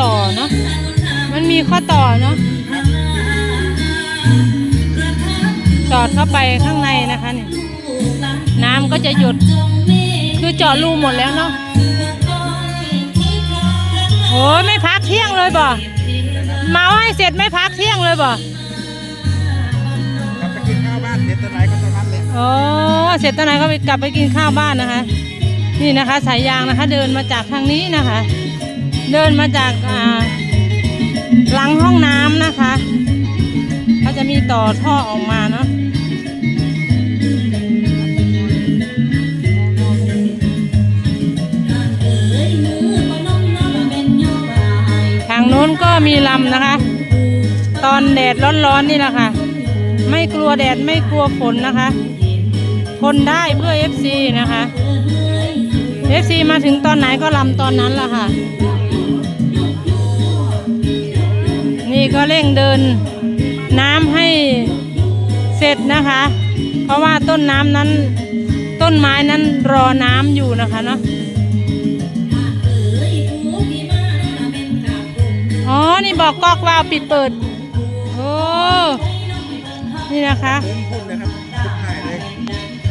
ต่อเนาะ มันมีข้อต่อเนาะสอดเข้าไปข้างในนะคะนี่น้ำก็จะหยดคือเจาะรูหมดแล้วเนาะโอ้ยไม่พักเที่ยงเลยบ่เมาให้เสร็จไม่พักเที่ยงเลยบ่กลับไปกินข้าวบ้านเสร็จตอนไหนก็ตอนนั้นเลยโอ้เสร็จตอนไหนก็ไปกลับไปกินข้าวบ้านนะคะ นี่นะคะสายยางนะคะ เดินมาจากทางนี้นะคะ เดินมาจากอ่าหลังห้องน้ำนะคะเขาจะมีต่อท่อออกมาเนาะทางโน้นก็มีลำนะคะ ตอนแดดร้อนๆนี่แหละค่ะ ไม่กลัวแดดไม่กลัวฝนนะคะทนได้เพื่อ FC นะคะ FC มาถึงตอนไหนก็ลำตอนนั้นละค่ะ ก็เร่งเดินน้ำให้เสร็จนะคะ เพราะว่าต้นน้ำนั้น ต้นไม้นั้นรอน้ำอยู่นะคะเนาะอ๋อ นี่บอกก๊อกวาล์วปิดเปิด โอ้ นี่นะคะผมพูดเลยครับทุกท่ายเลย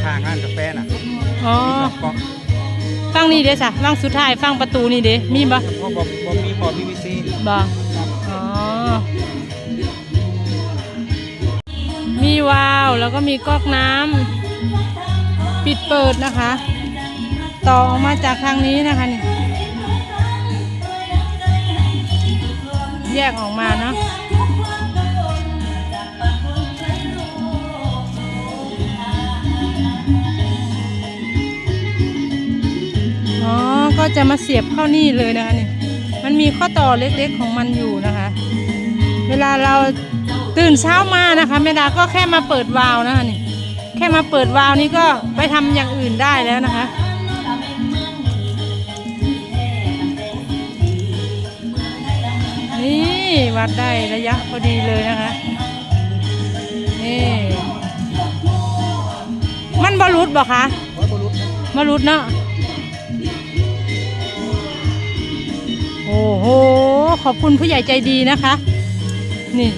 ทางร้านกาแฟน่ะ อ๋อบอกฟังนี่เด้อจ้ะฟังสุดท้ายฟังประตูนี่เด้มีบ่เพราะบอกบอกมีพอพีวีซีบ่อ๋อ มีวาล์วแล้วก็มีก๊อกน้ำปิดเปิดนะคะ ต่อออกมาจากทางนี้นะคะนี่แยกออกมาเนาะอ๋อก็จะมาเสียบเข้านี่เลยนะคะนี่ มันมีข้อต่อเล็กๆของมันอยู่นะคะ เวลาเราตื่นเช้ามานะคะแม่ดาก็แค่มาเปิดวาล์วนะคะนี่แค่มาเปิดวาล์วนี้ก็ไปทำอย่างอื่นได้แล้วนะคะนี่วัดได้ระยะพอดีเลยนะคะนี่มันบอลุดบ่คะร้อยบรุษบอลุดเนาะโอ้โหขอบคุณผู้ใหญ่ใจดีนะคะ นี่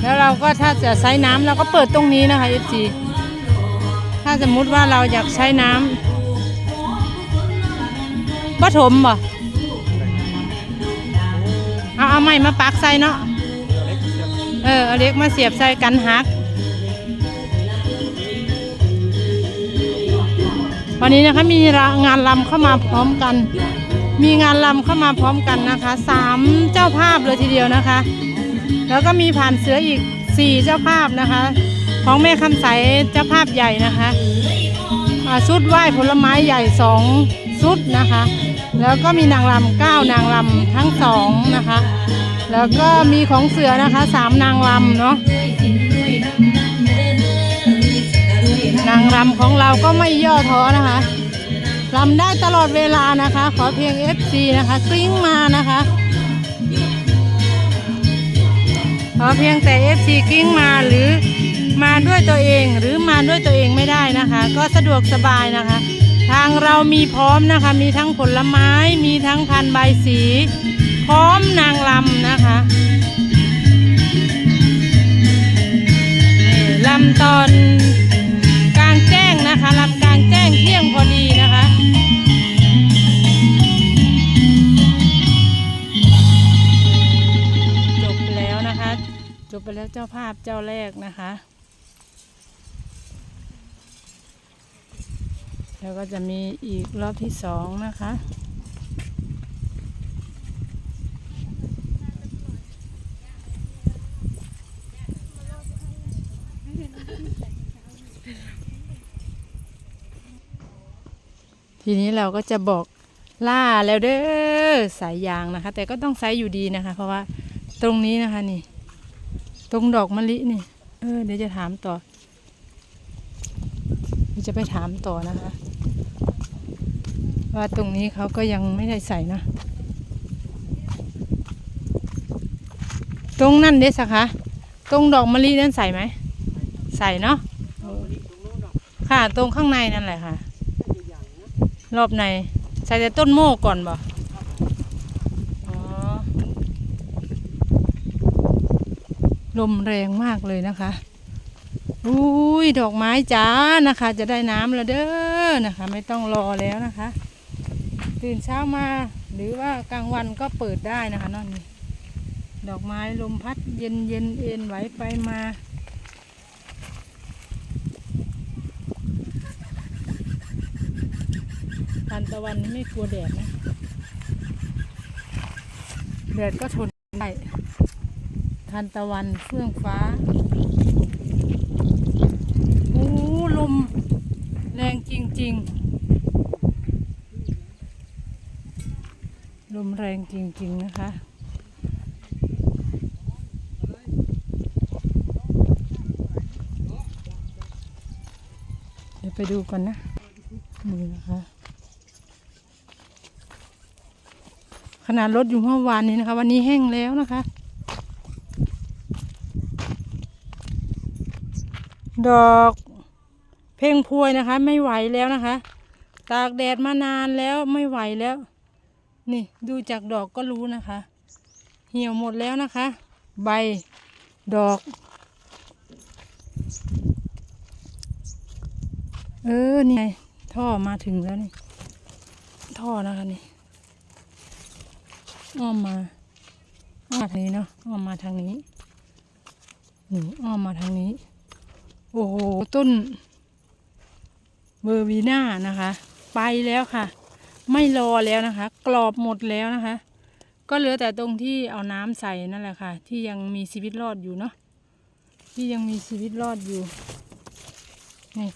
แล้วเราก็ถ้าจะใช้น้ำเราก็เปิดตรงนี้นะคะ FC ถ้าสมมุติว่าเราอยากใช้น้ำปฐมบ่เอาเอาไม้มาปักใส่เนาะเออเอาเล็กมาเสียบใส่กันหักวันนี้นะคะมีงานลำเข้ามาพร้อมกัน มีงานลำเข้ามาพร้อมกันนะคะสามเจ้าภาพเลยทีเดียวนะคะ แล้วก็มีผ่านเสืออีกสี่เจ้าภาพนะคะ ของแม่คำใสเจ้าภาพใหญ่นะคะชุดไหว้ผลไม้ใหญ่สองชุดนะคะ แล้วก็มีนางรำเก้านางรำทั้งสองนะคะ แล้วก็มีของเสือนะคะสามนางรำเนาะนางรำของเราก็ไม่ย่อท้อนะคะรำได้ตลอดเวลานะคะ ขอเพียง FC นะคะ กลิ้งมานะคะ อเพียงแต่ FC กิ้งมาหรือมาด้วยตัวเองหรือมาด้วยตัวเองไม่ได้นะคะ ก็สะดวกสบายนะคะ ทางเรามีพร้อมนะคะ มีทั้งผลไม้มีทั้งพันใบสี พร้อมนางลำนะคะนี่ลำตอน แล้วเจ้าภาพเจ้าแรกนะคะ แล้วก็จะมีอีกรอบที่สองนะคะ ทีนี้เราก็จะบอกล่าแล้วเด้อสายยางนะคะ แต่ก็ต้องใช้อยู่ดีนะคะ เพราะว่าตรงนี้นะคะนี่ ตรงดอกมะลินี่ เออ เดี๋ยวจะถามต่อเดี๋ยวจะไปถามต่อนะคะ ว่าตรงนี้เขาก็ยังไม่ได้ใส่นะ ตรงนั่นเด้สะคะตรงดอกมะลินั้นใส่ไหม ใส่เนาะค่ะตรงข้างในนั่นแหละค่ะ รอบใน ใส่แต่ต้นโมกก่อนบ่อ๋อ ลมแรงมากเลยนะคะอุ้ยดอกไม้จ้านะคะ จะได้น้ำแล้วเด้อนะคะ ไม่ต้องรอแล้วนะคะ ตื่นเช้ามาหรือว่ากลางวันก็เปิดได้นะคะนั่นนี่ดอกไม้ลมพัดเย็นเย็นเอ็นไหวไปมาทานตะวันไม่กลัวแดดนะแดดก็ทนได้ ทานตะวันเฟื่องฟ้าโอ้ลมแรงจริง ๆ ลมแรงจริง ๆ นะคะเดี๋ยวไปดูก่อนนะนี่นะคะขนาดรถอยู่เมื่อวานนี้นะคะ วันนี้แห้งแล้วนะคะ ดอกเพ่งพวยนะคะ ไม่ไหวแล้วนะคะ ตากแดดมานานแล้วไม่ไหวแล้ว นี่ดูจากดอกก็รู้นะคะ เหี่ยวหมดแล้วนะคะ ใบดอก เออนี่ไงท่อมาถึงแล้วนี่ ท่อนะคะนี่อ้อมมาอ้อมมาทางนี้เนาะอ้อมมาทางนี้นี่อ้อมมาทางนี้ โอ้โห ต้นเบอร์วีน่านะคะ ไปแล้วค่ะ ไม่รอแล้วนะคะ กรอบหมดแล้วนะคะ ก็เหลือแต่ตรงที่เอาน้ำใส่นั่นแหละค่ะ ที่ยังมีชีวิตรอดอยู่เนาะที่ยังมีชีวิตรอดอยู่นี่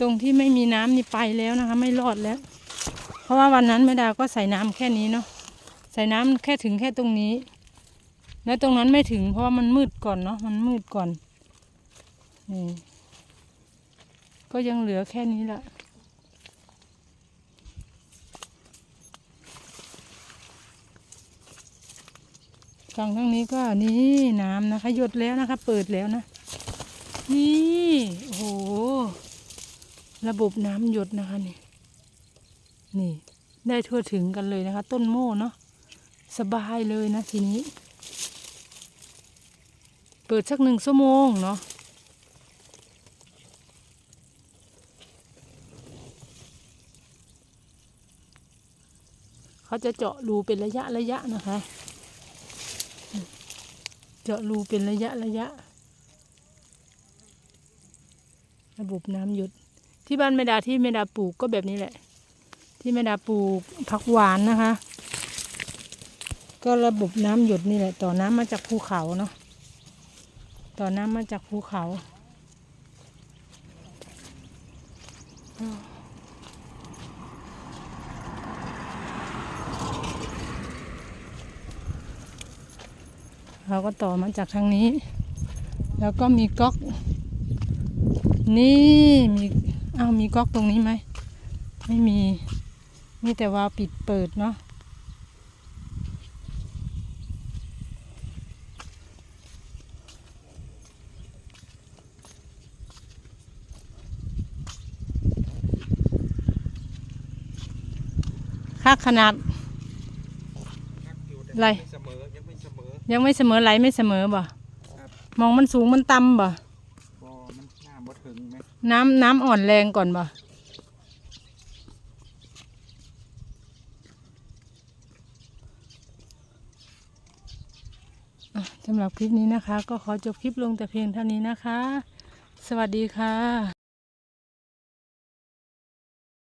ตรงที่ไม่มีน้ำนี่ไปแล้วนะคะ ไม่รอดแล้ว เพราะว่าวันนั้นแม่ดาก็ใส่น้ำแค่นี้เนาะใส่น้ำแค่ถึงแค่ตรงนี้ แล้วตรงนั้นไม่ถึงเพราะว่ามันมืดก่อนเนาะมันมืดก่อน นี่ก็ยังเหลือแค่นี้แหละฝั่งทางนี้ก็นี่น้ำนะคะหยดแล้วนะคะ เปิดแล้วนะ นี่โอ้โหระบบน้ำหยดนะคะนี่นี่ ได้ทั่วถึงกันเลยนะคะ ต้นโม่เนาะสบายเลยนะทีนี้ เปิดสักหนึ่งชั่วโมงเนาะ เขาจะเจาะรูเป็นระยะระยะนะคะ เจาะรูเป็นระยะระยะ ระบบน้ำหยดที่บ้านแม่ดาที่แม่ดาปลูกก็แบบนี้แหละ ที่แม่ดาปลูกผักหวานนะคะ ก็ระบบน้ำหยดนี่แหละ ต่อน้ำมาจากภูเขาเนาะต่อน้ำมาจากภูเขา เราก็ต่อมาจากทางนี้ แล้วก็มีก๊อก นี่มีอ้าวมีก๊อกตรงนี้ไหม ไม่มี มีแต่ว่าปิดเปิดเนาะค่าขนาดอยังไม่เสมอ ยังไม่เสมอไหลไม่เสมอบ่ครับมองมันสูงมันต่ำบ่บอมันหน้าบ่ถึงไหมน้ำน้ำอ่อนแรงก่อนบ่อะสำหรับคลิปนี้นะคะ ก็ขอจบคลิปลงแต่เพียงเท่านี้นะคะ สวัสดีค่ะ